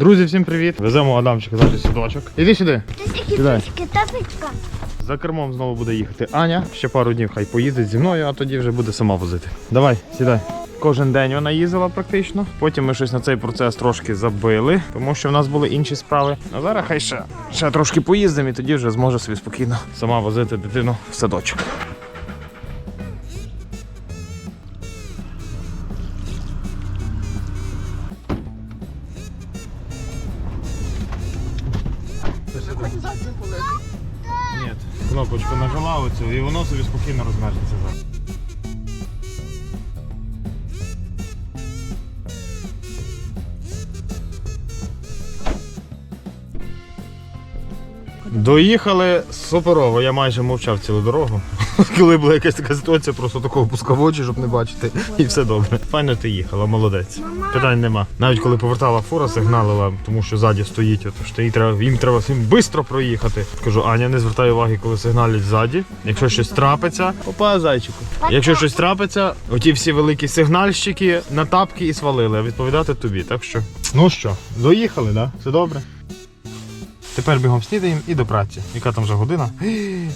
Друзі, всім привіт! Веземо Адамчика далі сідочок. Іди сюди. Сідай. Тапочка. За кермом знову буде їхати Аня. Ще пару днів хай поїздить зі мною, а тоді вже буде сама возити. Давай, сідай. Кожен день вона їздила практично. Потім ми щось на цей процес трошки забили, тому що в нас були інші справи. А зараз хай ще, ще трошки поїздимо і тоді вже зможе собі спокійно сама возити дитину в садочок. Воно собі спокійно розмежеться зараз. Доїхали суперово, я майже мовчав цілу дорогу. Коли була якась така ситуація, просто такого пускав очі, щоб не бачити, і все добре. Файно ти їхала, молодець. Питань нема. Навіть коли повертала фура, сигналила, тому що ззаді стоїть, що їй треба, їм треба всім швидко проїхати. Кажу, Аня, не звертай уваги, коли сигналять ззаді. Якщо щось трапиться, опа, зайчику. Якщо щось трапиться, оті всі великі сигнальщики на тапки і свалили, а відповідати тобі. Так що, ну що, доїхали, да? Все добре. Тепер бігом снідаємо і до праці. Яка там вже година?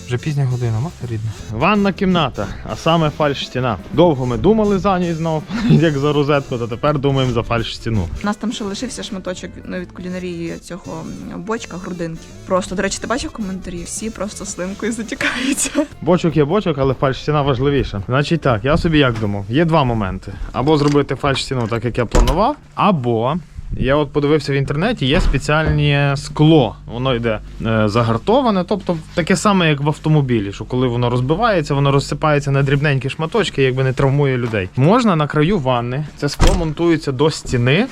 Вже пізня година, мати рідна. Ванна кімната, а саме фальш-стіна. Довго ми думали за ній знов, як за розетку, то тепер думаємо за фальш-стіну. У нас там ще лишився шматочок ну, від кулінарії цього бочка, грудинки. Просто, до речі, ти бачив коментарі? Всі просто слинкою затікаються. Бочок є бочок, але фальш-стіна важливіша. Значить так, я собі як думав, є два моменти. Або зробити фальш-стіну так, як я планував, або. Я от подивився в інтернеті, є спеціальне скло. Воно йде е, загартоване, тобто таке саме, як в автомобілі, що коли воно розбивається, воно розсипається на дрібненькі шматочки, якби не травмує людей. Можна на краю ванни, це скло монтується до стіни,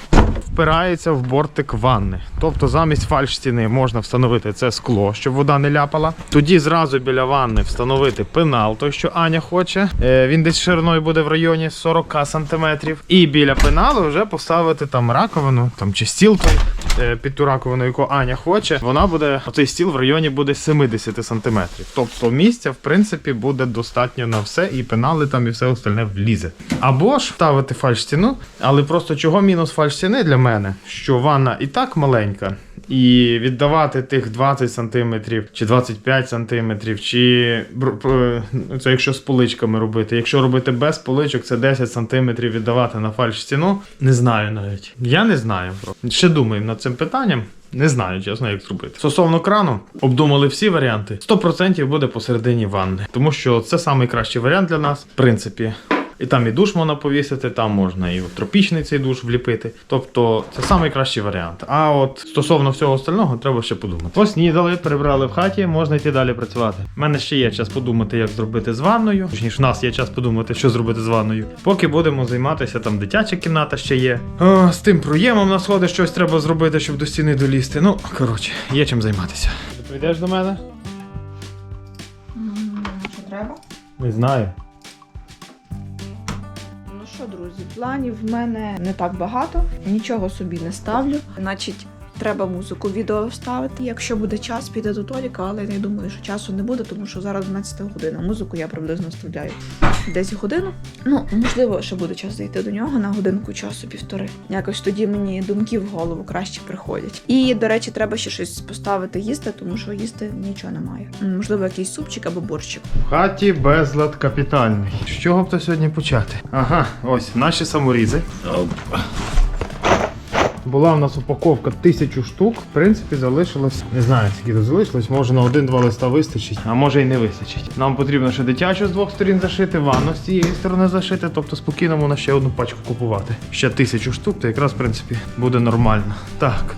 впирається в бортик ванни. Тобто замість фальш-стіни можна встановити це скло, щоб вода не ляпала. Тоді зразу біля ванни встановити пенал, той, що Аня хоче. Е, Він десь шириною буде в районі 40 сантиметрів. І біля пеналу вже поставити там раковину, там чи стіл е, під ту раковину, яку Аня хоче. Вона буде, оцей стіл в районі буде 70 сантиметрів. Тобто місця, в принципі, буде достатньо на все, і пенали там, і все остальне влізе. Або ж ставити фальш-стіну, але просто чого мінус фальш-стіни для мене, що ванна і так маленька. І віддавати тих 20 сантиметрів чи 25 сантиметрів, чи ну, це якщо з поличками робити. Якщо робити без поличок, це 10 сантиметрів віддавати на фальш-стіну. Не знаю навіть. Я не знаю. Ще думаємо над цим питанням. Не знаю, чесно, як зробити. Стосовно крану, обдумали всі варіанти. 100% буде посередині ванни, тому що це найкращий варіант для нас, в принципі. І там і душ можна повісити, там можна і в тропічний цей душ вліпити. Тобто це найкращий варіант. А от стосовно всього остального, треба ще подумати. Поснідали, прибрали в хаті, можна йти далі працювати. У мене ще є час подумати, як зробити з ванною. Точніше, в нас є час подумати, що зробити з ванною. Поки будемо займатися, там дитяча кімната ще є. О, з тим проємом на сходи щось треба зробити, щоб до стіни долізти. Ну, коротше, є чим займатися. Ти прийдеш до мене? Що треба? Не знаю. Планів в мене не так багато, нічого собі не ставлю. Значить, треба музику відео вставити. Якщо буде час, піде до Толіка, але я думаю, що часу не буде, тому що зараз 12 година. Музику я приблизно вставляю десь годину. Ну, можливо, ще буде час зайти до нього на годинку часу півтори. Якось тоді мені думки в голову краще приходять. І, до речі, треба ще щось поставити їсти, тому що їсти нічого немає. Можливо, якийсь супчик або борщик. В хаті безлад капітальний. З чого б то сьогодні почати? Ага, ось наші саморізи. Була в нас упаковка тисячу штук. В принципі, залишилось. Не знаю, скільки тут залишилось. Може на один-два листа вистачить, а може і не вистачить. Нам потрібно ще дитячу з двох сторін зашити, ванну з цієї сторони зашити, тобто спокійно можна ще одну пачку купувати. Ще тисячу штук, то якраз в принципі буде нормально. Так.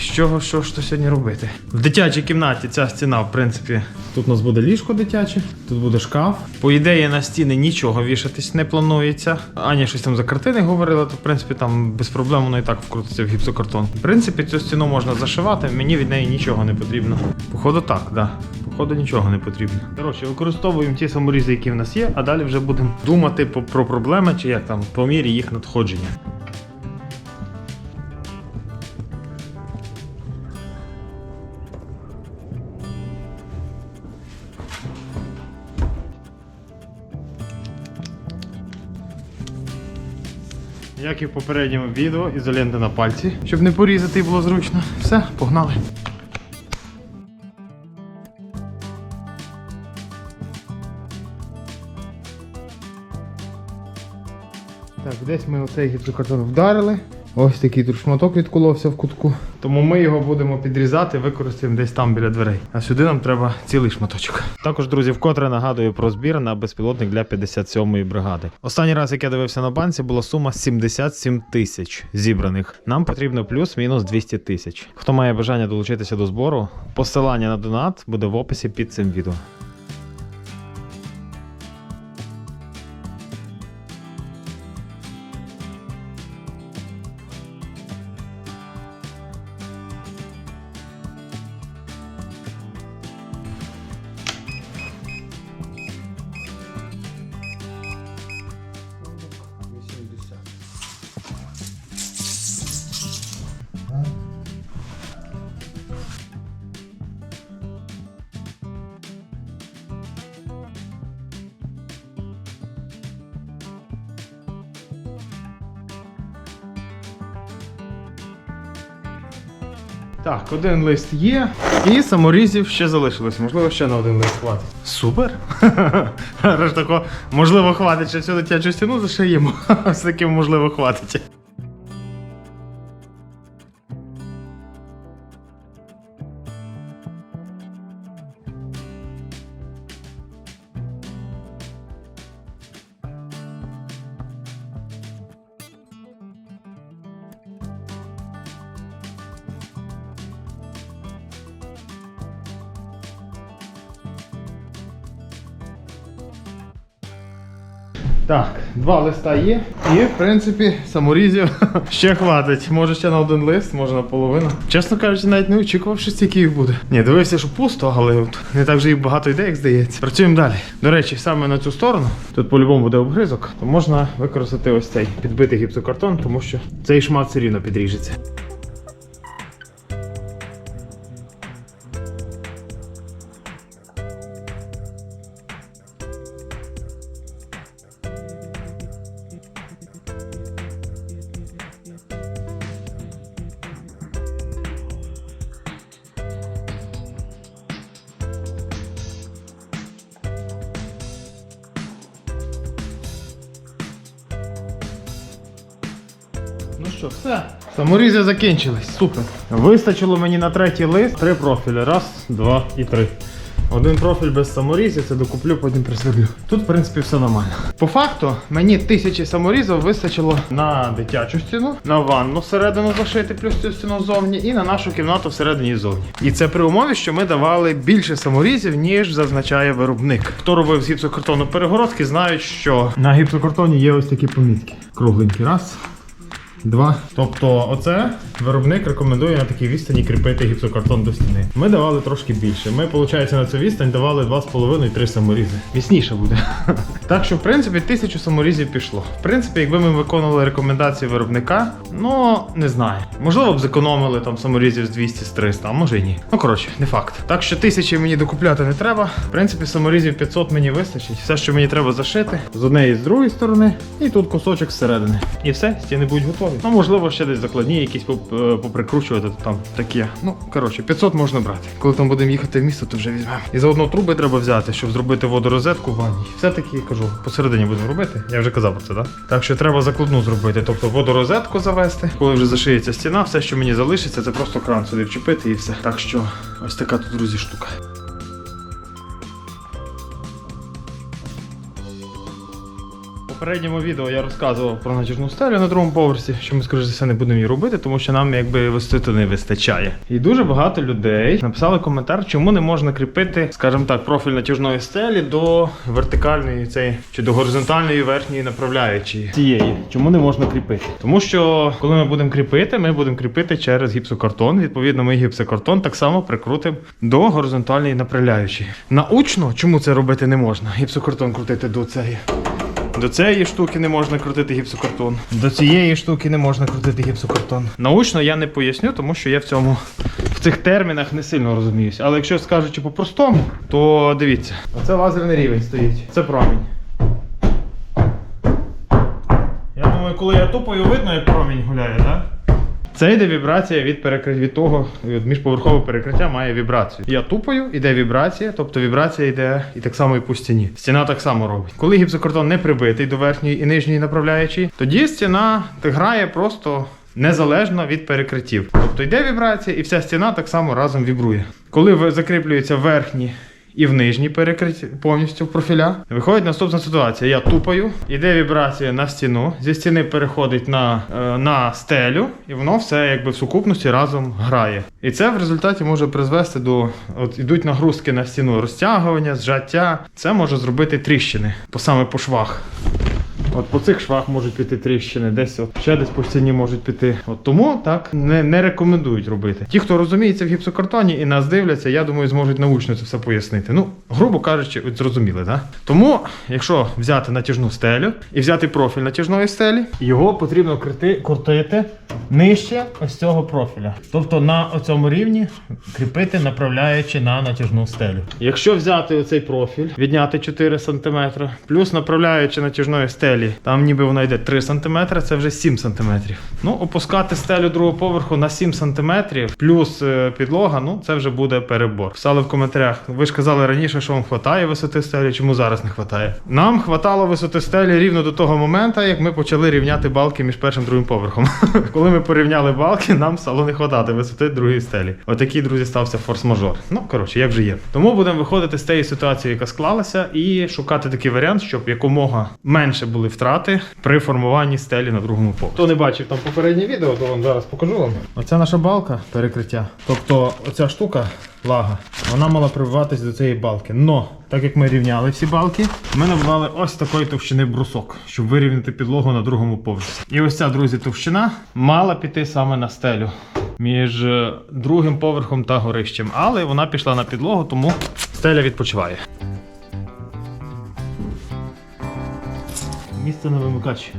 З чого що ж то сьогодні робити? В дитячій кімнаті ця стіна, в принципі, тут у нас буде ліжко дитяче, тут буде шкаф. По ідеї на стіни нічого вішатись не планується. Аня щось там за картини говорила, то в принципі там без проблем воно і так вкрутиться в гіпсокартон. В принципі, цю стіну можна зашивати, мені від неї нічого не потрібно. Походу, так, да. Походу, нічого не потрібно. Коротше, використовуємо ті саморізи, які в нас є, а далі вже будемо думати про проблеми чи як там по мірі їх надходження. Як і в попередньому відео, ізолента на пальці, щоб не порізати і було зручно. Все, погнали. Так, десь ми оцей гіпсокартон вдарили. Ось такий тут шматок відколовся в кутку. Тому ми його будемо підрізати, використаємо десь там біля дверей. А сюди нам треба цілий шматочок. Також, друзі, вкотре нагадую про збір на безпілотник для 57-ї бригади. Останній раз, як я дивився на банці, була сума 77 тисяч зібраних. Нам потрібно плюс-мінус 200 тисяч. Хто має бажання долучитися до збору, посилання на донат буде в описі під цим відео. Один лист є, і саморізів ще залишилось. Можливо, ще на один лист хватить. Супер! Тако, можливо, хватить, що цю дитячу стіну зашиємо. З таким можливо хватить. Два листа є. І, в принципі, саморізів ще хватить. Може ще на один лист, може на половину. Чесно кажучи, навіть не очікував, що стільки їх буде. Ні, дивився, що пусто, але от не так вже їх багато йде, як здається. Працюємо далі. До речі, саме на цю сторону, тут по-любому буде обгризок, то можна використати ось цей підбитий гіпсокартон, тому що цей шмат все рівно підріжеться. Що, все. Саморізи закінчились. Супер. Вистачило мені на третій лист три профілі. Раз, два і три. Один профіль без саморізів, це докуплю, потім присверлю. Тут, в принципі, все нормально. По факту, мені тисячі саморізів вистачило на дитячу стіну, на ванну всередину зашити, плюс цю стіну ззовні, і на нашу кімнату всередині і ззовні. І це при умові, що ми давали більше саморізів, ніж зазначає виробник. Хто робив з гіпсокартону перегородки, знають, що на гіпсокартоні є ось такі помітки. Кругленькі. Раз, Два. Тобто, оце виробник рекомендує на такій відстані кріпити гіпсокартон до стіни. Ми давали трошки більше. Ми, виходить, на цю відстань давали 2,5-3 саморізи. Міцніше буде. так що, в принципі, тисячу саморізів пішло. В принципі, якби ми виконували рекомендації виробника, ну не знаю. Можливо б зекономили там саморізів з 200 з 300, а може і ні. Ну коротше, не факт. Так що тисячі мені докупляти не треба. В принципі, саморізів 500 мені вистачить. Все, що мені треба зашити з однієї з другої сторони, і тут кусочок зсередини. І все, стіни будуть готові. Ну, можливо, ще десь закладні якісь поп- е, поприкручувати, то там таке. Ну, коротше, 500 можна брати. Коли там будемо їхати в місто, то вже візьмемо. І заодно труби треба взяти, щоб зробити водорозетку в ванні. Все-таки кажу, посередині будемо робити. Я вже казав про це, так? Так що треба закладну зробити, тобто водорозетку завести. Коли вже зашиється стіна, все, що мені залишиться, це просто кран сюди вчепити і все. Так що ось така тут, друзі, штука. Попередньому відео я розказував про натяжну стелю на другому поверсі, що ми, скоріш за все, не будемо її робити, тому що нам якби висоти не вистачає. І дуже багато людей написали коментар, чому не можна кріпити, скажімо так, профіль натяжної стелі до вертикальної цієї чи до горизонтальної верхньої направляючої цієї. Чому не можна кріпити? Тому що коли ми будемо кріпити, ми будемо кріпити через гіпсокартон. Відповідно, ми гіпсокартон так само прикрутимо до горизонтальної направляючої. Научно, чому це робити не можна? Гіпсокартон крутити до цієї. До цієї штуки не можна крутити гіпсокартон. До цієї штуки не можна крутити гіпсокартон. Научно я не поясню, тому що я в цьому в цих термінах не сильно розуміюся. Але якщо скажучи по-простому, то дивіться, оце лазерний рівень стоїть. Це промінь. Я думаю, коли я тупою, видно, як промінь гуляє, так? Це йде вібрація від перекриття від того, від міжповерхове перекриття має вібрацію. Я тупою, іде вібрація, тобто вібрація йде і так само і по стіні. Стіна так само робить. Коли гіпсокартон не прибитий до верхньої і нижньої направляючої, тоді стіна грає просто. Незалежно від перекриттів. Тобто йде вібрація, і вся стіна так само разом вібрує. Коли закріплюються верхні і в нижній перекриті повністю в профіля, виходить наступна ситуація. Я тупаю, іде вібрація на стіну, зі стіни переходить на, е, на стелю, і воно все якби в сукупності разом грає. І це в результаті може призвести до от ідуть нагрузки на стіну розтягування, зжаття. Це може зробити тріщини по саме по швах. От по цих швах можуть піти тріщини, десь от ще десь по стіні можуть піти. От тому так не, не рекомендують робити. Ті, хто розуміється в гіпсокартоні і нас дивляться, я думаю, зможуть научно це все пояснити. Ну, грубо кажучи, от зрозуміли, так? Тому, якщо взяти натяжну стелю і взяти профіль натяжної стелі, його потрібно крити, крутити нижче ось цього профіля. Тобто на цьому рівні кріпити, направляючи на натяжну стелю. Якщо взяти оцей профіль, відняти 4 см, плюс направляючи натяжної стелі, там ніби вона йде 3 см, це вже 7 см. Ну, опускати стелю другого поверху на 7 см, плюс е, підлога, ну це вже буде перебор. Писали в коментарях. Ви ж казали раніше, що вам вистачає висоти стелі, чому зараз не вистачає? Нам хватало висоти стелі рівно до того моменту, як ми почали рівняти балки між першим і другим поверхом. Коли ми порівняли балки, нам стало не хватати висоти другої стелі. Отакий, друзі, стався форс-мажор. Ну, коротше, як вже є. Тому будемо виходити з тієї ситуації, яка склалася, і шукати такий варіант, щоб якомога менше були втрати при формуванні стелі на другому поверсі. Хто не бачив там попереднє відео, то вам зараз покажу вам. Оце наша балка перекриття. Тобто, оця штука. Лага, вона мала прибиватись до цієї балки. Но, так як ми рівняли всі балки, ми набрали ось такої товщини брусок, щоб вирівняти підлогу на другому поверсі. І ось ця, друзі, товщина мала піти саме на стелю між е, другим поверхом та горищем. Але вона пішла на підлогу, тому стеля відпочиває. Місце на вимикач.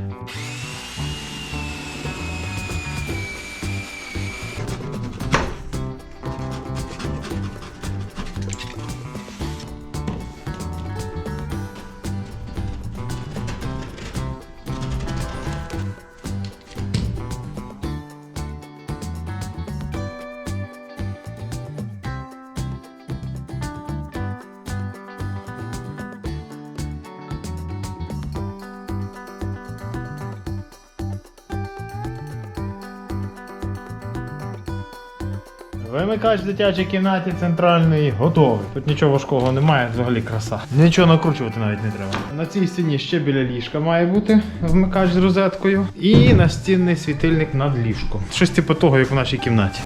Вимикач в дитячій кімнаті центральної готовий. Тут нічого важкого немає, взагалі краса. Нічого накручувати навіть не треба. На цій стіні ще біля ліжка має бути вмикач з розеткою. І настінний світильник над ліжком. Щось типу того, як в нашій кімнаті.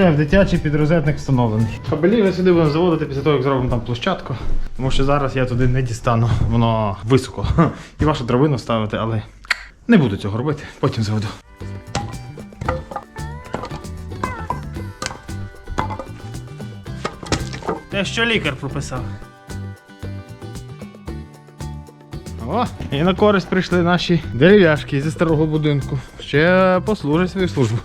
Все, в дитячий підрозетник встановлений. Кабелі ми сюди будемо заводити після того, як зробимо там площадку. Тому що зараз я туди не дістану, воно високо. І вашу драбину ставити, але не буду цього робити, потім заведу. Те, що лікар прописав. О, і на користь прийшли наші дерев'яшки зі старого будинку. Ще послужать свою службу.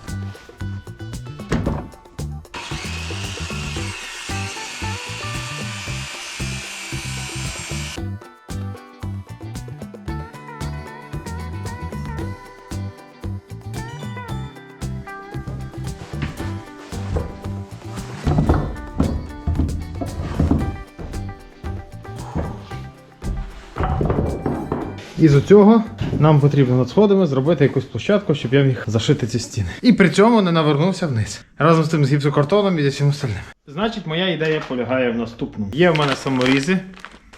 І з цього нам потрібно над сходами зробити якусь площадку, щоб я міг зашити ці стіни. І при цьому не навернувся вниз. Разом з тим з гіпсокартоном і зі всім остальним. Значить, моя ідея полягає в наступному. Є в мене саморізи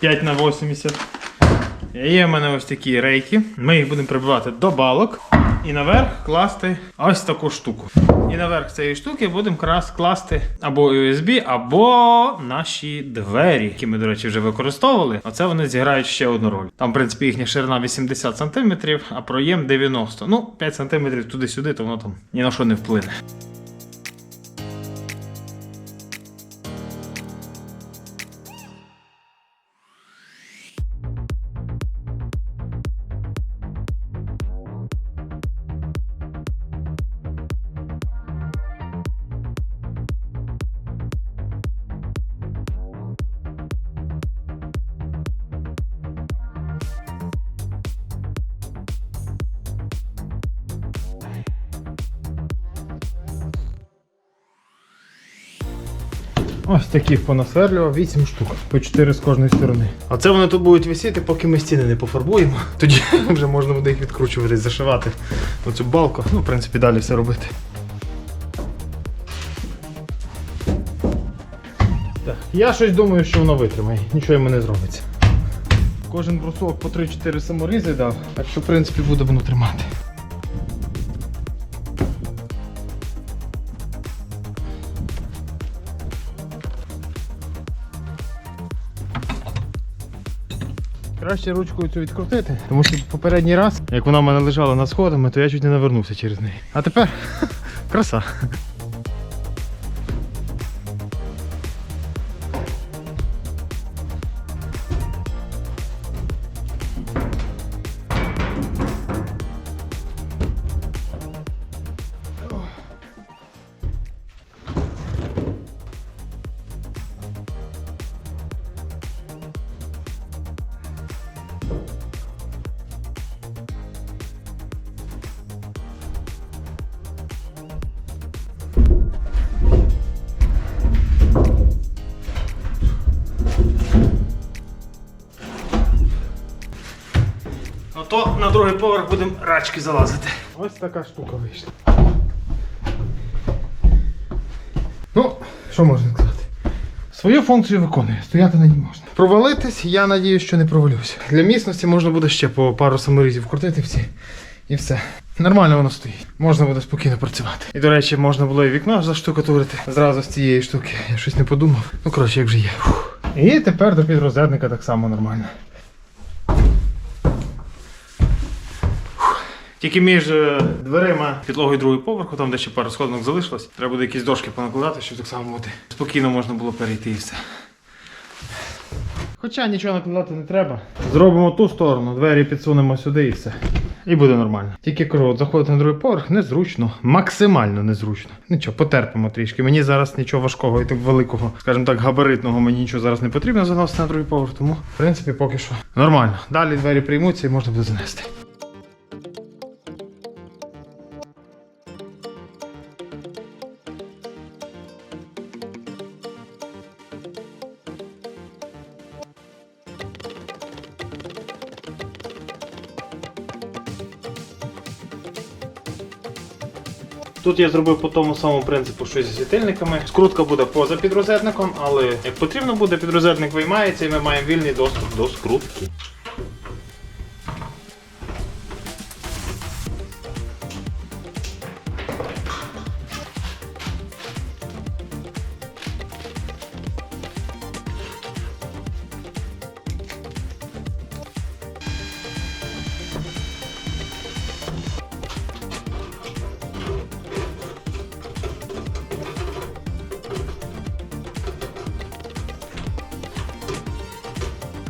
5 на 80. Є в мене ось такі рейки. Ми їх будемо прибивати до балок. І наверх класти ось таку штуку. І наверх цієї штуки будемо класти або USB, або наші двері, які ми, до речі, вже використовували. Оце вони зіграють ще одну роль. Там, в принципі, їхня ширина 80 см, а проєм 90 Ну, 5 см туди-сюди, то воно там ні на що не вплине. Таких понасверлював 8 штук, по 4 з кожної сторони. А це вони тут будуть висіти, поки ми стіни не пофарбуємо. Тоді вже можна буде їх відкручувати, зашивати оцю балку. Ну, в принципі, далі все робити. Так, я щось думаю, що воно витримає, нічого йому не зробиться. Кожен брусок по 3-4 саморізи дав, так що в принципі буде воно тримати. Краще ручкою цю відкрутити, тому що попередній раз, як вона в мене лежала над сходами, то я чуть не навернувся через неї. А тепер краса. Ото на другий поверх будемо рачки залазити. Ось така штука вийшла. Ну, що можна сказати? Свою функцію виконує, стояти на ній можна. Провалитись, я надію, що не провалюся. Для міцності можна буде ще по пару саморізів крутити всі. І все. Нормально воно стоїть. Можна буде спокійно працювати. І, до речі, можна було і вікно заштукатурити зразу з цієї штуки. Я щось не подумав. Ну, коротше, як же є. Фух. І тепер до підрозетника так само нормально. Тільки між е, дверима, підлогою другого поверху, там де ще пару сходинок залишилось, треба буде якісь дошки понакладати, щоб так само бути. Спокійно можна було перейти і все. Хоча нічого накладати не треба. Зробимо ту сторону, двері підсунемо сюди і все. І буде нормально. Тільки кажу, от заходити на другий поверх незручно, максимально незручно. Нічого, потерпимо трішки. Мені зараз нічого важкого і так великого, скажімо так, габаритного мені нічого зараз не потрібно заносити на другий поверх, тому в принципі поки що нормально. Далі двері приймуться і можна буде занести. Тут я зробив по тому самому принципу, що і зі світильниками. Скрутка буде поза підрозетником, але як потрібно буде, підрозетник виймається і ми маємо вільний доступ до скрутки.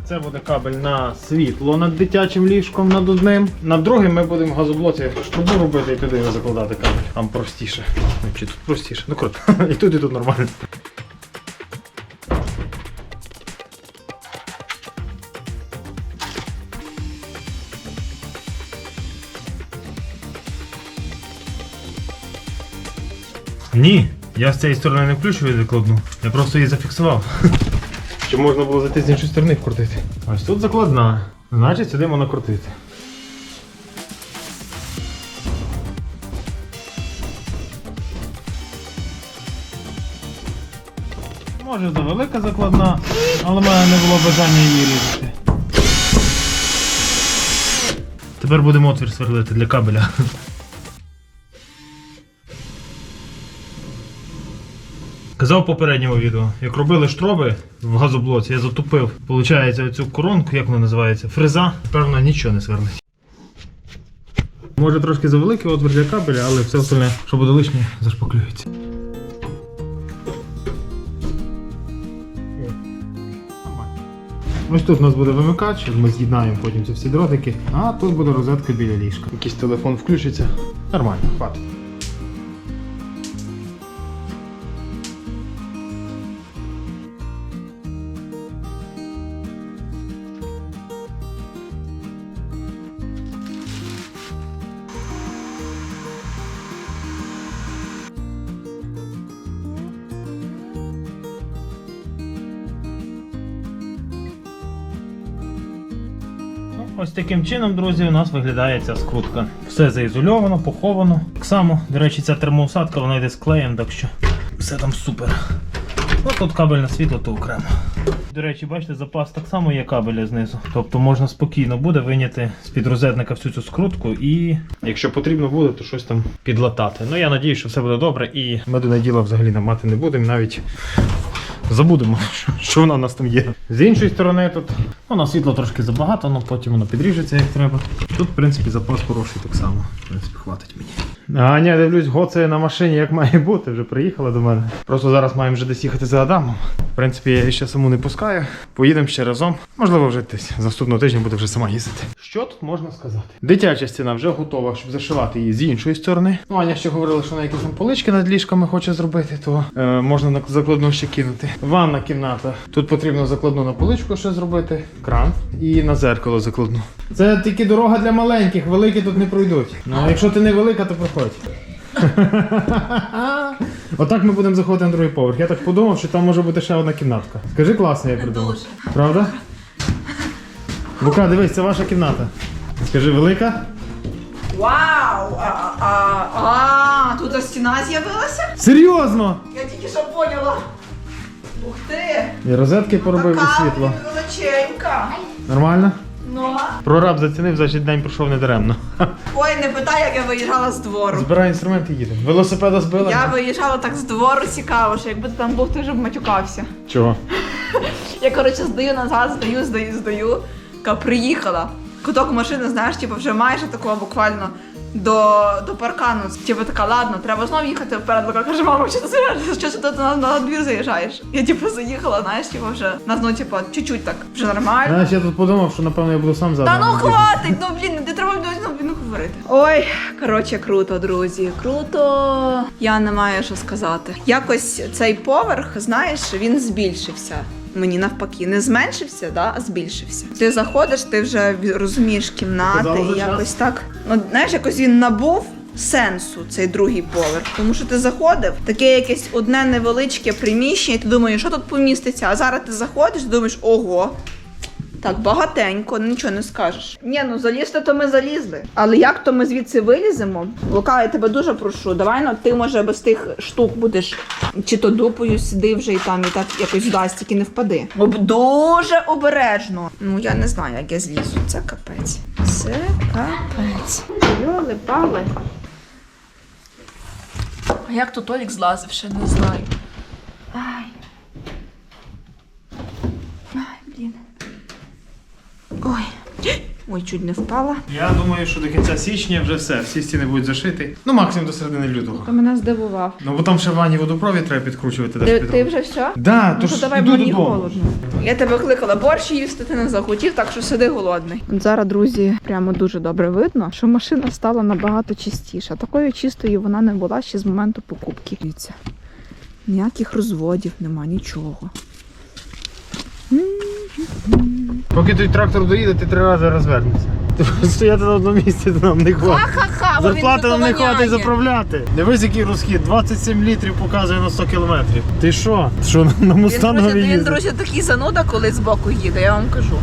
Це буде кабель на світло над дитячим ліжком над одним. Над другим ми будемо газоблоці штрубу робити і туди його закладати кабель. Там простіше. Чи тут простіше? Ну круто. І тут, і тут нормально. Ні, я з цієї сторони не включу відкладну. Я просто її зафіксував. Щоб можна було зайти з іншої сторони вкрутити. Ось тут закладна. Значить, сюди можна крутити. Може завелика закладна, але в мене не було бажання її різати. Тепер будемо отвір сверлити для кабеля. Казав в попередньому відео, як робили штроби в газоблоці, я затупив, виходить, оцю коронку, як вона називається, фреза, вона нічого не сверлить. Може трошки завеликий отвір для кабеля, але все остальне, що буде лишнє, зашпаклюється. Ось тут у нас буде вимикач, ми з'єднаємо потім ці всі дротики, а тут буде розетка біля ліжка. Якийсь телефон включиться. Нормально, хватить. Ось таким чином, друзі, у нас виглядає ця скрутка. Все заізольовано, поховано. Так само, до речі, ця термоусадка, вона йде з клеєм, так що все там супер. Ну тут кабельне світло, то окремо. До речі, бачите, запас так само є кабеля знизу. Тобто можна спокійно буде виняти з-під розетника всю цю скрутку і, якщо потрібно буде, то щось там підлатати. Ну я надію, що все буде добре і ми до неділа взагалі намати не будемо, навіть забудемо, що, вона у нас там є. З іншої сторони, тут ну, на світло трошки забагато, але потім воно підріжеться як треба. Тут, в принципі, запас хороший так само. В принципі, хватить мені. А, ні, дивлюсь, гоцеє на машині, як має бути, вже приїхала до мене. Просто зараз маємо вже десь їхати за Адамом. В принципі, я її ще саму не пускаю. Поїдемо ще разом. Можливо, вже десь наступного тижня буде вже сама їздити. Що тут можна сказати? Дитяча стіна вже готова, щоб зашивати її з іншої сторони. Ну, Аня ще говорила, що на якісь там полички над ліжками хоче зробити, то е, можна на закладну ще кинути. Ванна кімната. Тут потрібно закладну на поличку ще зробити, кран і на зеркало закладну. Це тільки дорога для маленьких, великі тут не пройдуть. Ну, а якщо ти не велика, то проходь. Отак ми будемо заходити на другий поверх. Я так подумав, що там може бути ще одна кімнатка. Скажи класно, я придумав. Правда? Лука, дивись, це ваша кімната. Скажи, велика? Вау! А, а, а, тут стіна з'явилася? Серйозно! Я тільки що поняла. Ух ти! І розетки поробив і світло. величенька. Нормально? Ну. Прораб зацінив, значить день пройшов недаремно. Ой, не питай, як я виїжджала з двору. Збирай інструменти і їдемо. Велосипеда збила? Я виїжджала так з двору цікаво, що якби ти там був, ти вже б матюкався. Чого? Я коротше здаю назад, здаю, здаю, здаю. Ка приїхала. Куток машини, знаєш, типу, вже майже такого буквально до, до паркану. Типу така, ладно, треба знов їхати вперед. Лука каже, мама, що ти? Що ти на, на двір заїжджаєш? Я типу заїхала, знаєш, типу вже на ну, типу, чуть-чуть так, вже нормально. Знаєш, я тут подумав, що напевно я буду сам Та задом. ну хватить, ну блін, не треба ну, ну, говорити. Ой, коротше, круто, друзі. Круто. Я не маю що сказати. Якось цей поверх, знаєш, він збільшився. Мені навпаки, не зменшився, да, а збільшився. Ти заходиш, ти вже розумієш кімнати і якось так. Ну, знаєш, якось він набув. Сенсу цей другий поверх, тому що ти заходив, таке якесь одне невеличке приміщення, і ти думаєш, що тут поміститься. А зараз ти заходиш, думаєш, ого, так, багатенько, нічого не скажеш. Ні, ну залізти, то ми залізли. Але як то ми звідси виліземо? Лука, я тебе дуже прошу. Давай ну ти може без тих штук будеш чи то дупою сиди вже і там і так якось вдасть, тільки не впади. Об дуже обережно. Ну я не знаю, як я злізу. Це капець. Це капець. Йоли пали. А як тут Толік злазив, ще не знаю. Ай. Ай, Ой. Ой, чуть не впала. Я думаю, що до кінця січня вже все, всі стіни будуть зашиті. Ну, максимум до середини лютого. Ти мене здивував. Ну бо там ще в ванні водопровід треба підкручувати. Ти, ти вже все? Да, Ну, то ж давай іду мені додому. холодно. Я тебе кликала борщ їсти, ти не захотів, так що сиди голодний. От Зараз, друзі, прямо дуже добре видно, що машина стала набагато чистіша. Такою чистою вона не була ще з моменту покупки. Ніяких розводів нема, нічого. Поки той трактор доїде, ти три рази розвернешся. Стояти на одному місці нам не хватить. Ха-ха, Зарплати нам не хватить заправляти. Дивись, який розхід. 27 літрів показує на 100 кілометрів. Ти що? Що на- на мустанові друзі, він, друзі, такий зануда, коли з боку їде, я вам кажу.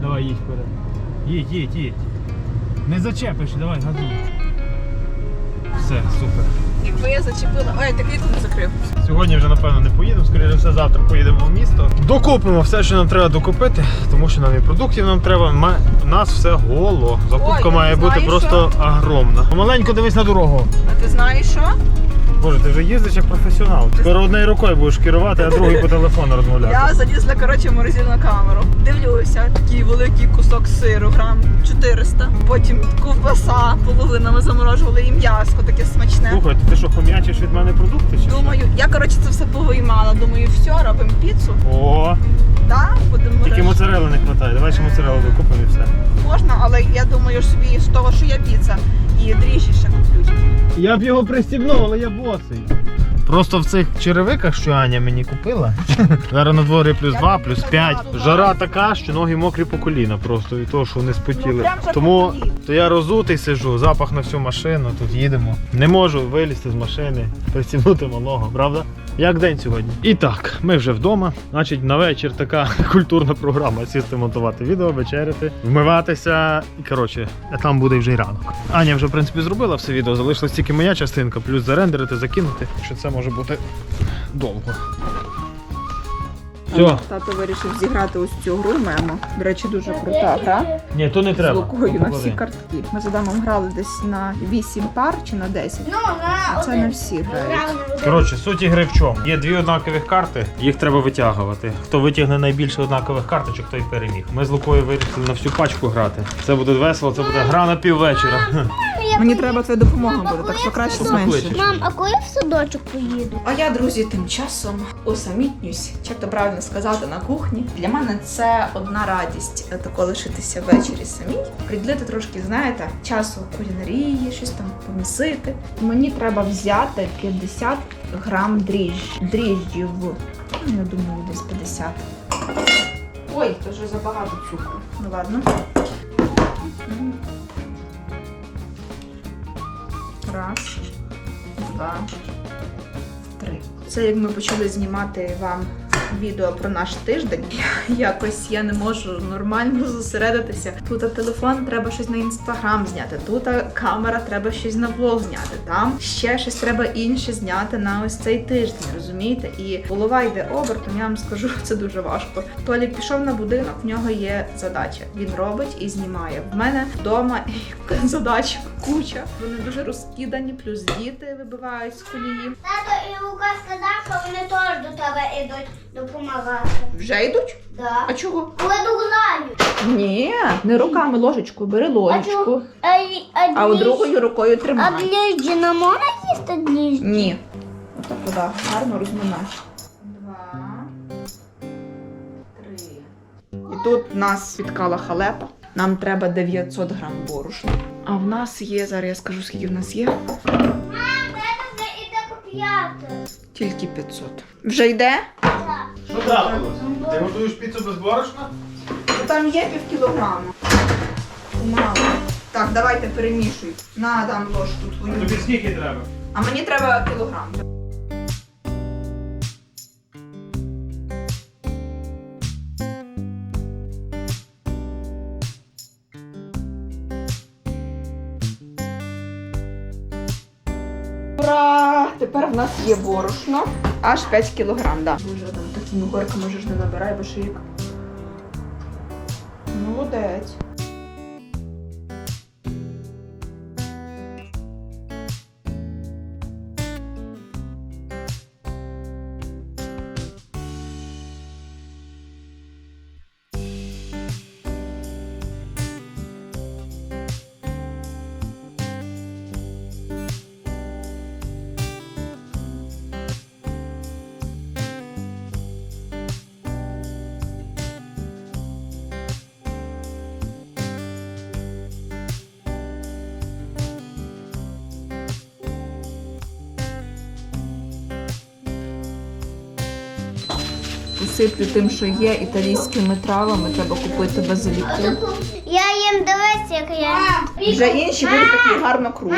Давай їдь вперед. Їдь, їдь, їдь. Не зачепиш, давай, газуй. Все, супер. Якби я зачепила. Ой, ти клітку не закрив. Сьогодні вже напевно не поїдемо, скоріше все завтра поїдемо в місто. Докупимо все, що нам треба докупити, тому що нам і продуктів нам треба. Ма- У нас все голо. Закупка Ой, має ти бути знаєш просто огромна. Маленько дивись на дорогу. А ти знаєш що? Боже, ти вже їздиш як професіонал. Скоро однією рукою будеш керувати, а другою по телефону розмовляти. Я залізла коротше в морозильну камеру. Дивлюся, такий великий кусок сиру, грам 400. Потім ковбаса, половина ми заморожували і м'ясо таке смачне. Слухай, ти що хом'ячиш від мене продукти? Чи що? Думаю, я коротше це все повиймала. Думаю, все, робимо піцу. О, Да, будемо тільки моцарели не вистачає. Давай ще моцарелу докупимо і все. можна, але я думаю собі з того, що я піца, дріжджі ще куплю. Я б його пристібнув, але я босий. Просто в цих черевиках, що Аня мені купила. Зараз на дворі плюс 2, плюс 5. Жара така, що ноги мокрі по коліна просто від того, що вони Ну, спотіли. Тому. То я розутий сижу, запах на всю машину, тут їдемо. Не можу вилізти з машини, притягнути малого, правда? Як день сьогодні? І так, ми вже вдома. Значить, на вечір така культурна програма. Сісти монтувати відео, вечеряти, вмиватися. І коротше, там буде вже й ранок. Аня вже, в принципі, зробила все відео. Залишилась тільки моя частинка, плюс зарендерити, закинути. Що це може бути довго. Все. Тато вирішив зіграти ось цю гру мемо. До речі, дуже крута гра. Ні, то не треба. З лукою на всі картки. Ми з Адамом грали десь на 8 пар чи на 10. Ну, на Це не всі грають. Коротше, суть ігри в чому? Є дві однакові карти, їх треба витягувати. Хто витягне найбільше однакових карточок, той переміг. Ми з Лукою вирішили на всю пачку грати. Це буде весело, це буде гра на піввечора. Мені треба твоя допомога буде, так що краще зменшити. Мам, а коли в садочок поїду? А я, друзі, тим часом усамітнюсь, чи то правильно сказати, на кухні. Для мене це одна радість е, тако лишитися ввечері самій. Приділити трошки, знаєте, часу кулінарії, щось там помісити. Мені треба взяти 50 грам дріж... дріжджів. Ну, я думаю, десь 50. Ой, це вже забагато цукру. Ну ладно. Раз, два, три. Це як ми почали знімати вам відео про наш тиждень. Якось я не можу нормально зосередитися. Тут телефон треба щось на інстаграм зняти. Тут камера треба щось на влог зняти. Там ще щось треба інше зняти на ось цей тиждень. Розумієте? І голова йде обертом. Я вам скажу, це дуже важко. Толі пішов на будинок, в нього є задача. Він робить і знімає. В мене вдома задач куча. Вони дуже розкидані, плюс діти вибивають з колії. Тато і Лука сказав, що вони теж до тебе йдуть допомагати. Вже йдуть? Да. А чого? Дограють. Ні, не руками ложечку, бери ложечку. А, а, А от другою рукою А тримай. бліжджі не можна їсти бліжджі? Ні. Отак туди гарно розминаєш. Два. Три. І тут нас спіткала халепа. Нам треба 900 грам борошна. А в нас є, зараз я скажу, скільки в нас є. Мам, тато вже іде купляти. Тільки 500. Вже йде? Що трапилось? Ти готуєш піцу без борошна? Там є пів кілограма. Мало. Так, давайте перемішуй. На, дам ложку твою. скільки треба? А мені треба кілограм. В нас є борошно. Аж 5 кілограм, да. Боже, там такими горками вже ж не набирай, бо шиїк. Молодець. Посиплю тим, що є італійськими травами, треба купити базиліку. Я їм дивись, як я. Вже інші будуть такі гарно круглі.